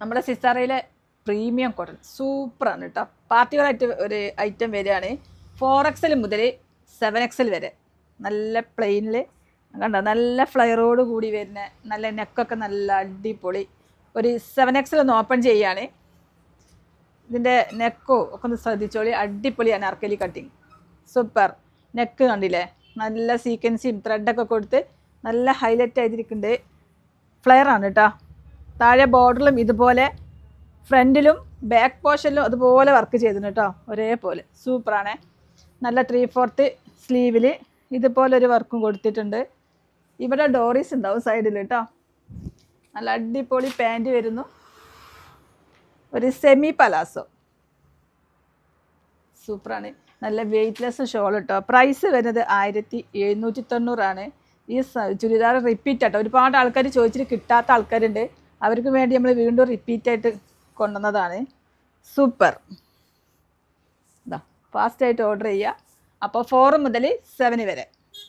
നമ്മുടെ സിസാറയിലെ premium cotton സൂപ്പറാണ് കേട്ടോ. പാർട്ടികളായിട്ട് ഒരു ഐറ്റം വരികയാണ്. ഫോർ എക്സൽ മുതൽ സെവൻ എക്സൽ വരെ. നല്ല പ്ലെയിനിൽ കണ്ടോ? നല്ല ഫ്ലയറോട് കൂടി വരുന്ന നല്ല നെക്കൊക്കെ നല്ല അടിപൊളി. ഒരു സെവൻ എക്സൽ ഒന്ന് ഓപ്പൺ ചെയ്യുകയാണ് ഇതിന്റെ നെക്കോ ഒക്കെ ഒന്ന് ശ്രദ്ധിച്ചോളി. അടിപൊളി അനാർക്കലി കട്ടിങ് സൂപ്പർ നെക്ക് കണ്ടില്ലേ? നല്ല സീക്വൻസിയും ത്രെഡൊക്കെ കൊടുത്ത് നല്ല ഹൈലൈറ്റ് ആയിരിക്കുന്നുണ്ട് ഫ്ലെയറാണ് കേട്ടോ. താഴെ ബോർഡറിലും ഇതുപോലെ ഫ്രണ്ടിലും ബാക്ക് പോർഷനിലും അതുപോലെ വർക്ക് ചെയ്തിട്ടുണ്ട് കേട്ടോ ഒരേപോലെ. സൂപ്പറാണ്. നല്ല ത്രീ ഫോർത്ത് സ്ലീവിൽ ഇതുപോലെ ഒരു വർക്കും കൊടുത്തിട്ടുണ്ട്. ഇവിടെ ഡോറീസ് ഉണ്ടാവും സൈഡിൽ കേട്ടോ നല്ല അടിപൊളി പാന്റ് വരുന്നു. ഒരു സെമി പലാസോ സൂപ്പറാണ്. നല്ല വെയ്റ്റ്ലെസ് ഷോൾ കേട്ടോ പ്രൈസ് വരുന്നത് ആയിരത്തി എഴുന്നൂറ്റി തൊണ്ണൂറാണ് ഈ ചുരിദാർ റിപ്പീറ്റ് ആട്ടോ. ഒരുപാട് ആൾക്കാർ ചോദിച്ചിട്ട് കിട്ടാത്ത ആൾക്കാരുണ്ട്. അവർക്ക് വേണ്ടി നമ്മൾ വീണ്ടും റിപ്പീറ്റ് ആയിട്ട് കൊണ്ടുവന്നതാണ്. സൂപ്പർ ഇതാ ഫാസ്റ്റായിട്ട് ഓർഡർ ചെയ്യുക. അപ്പോൾ ഫോറ് മുതൽ സെവന് വരെ.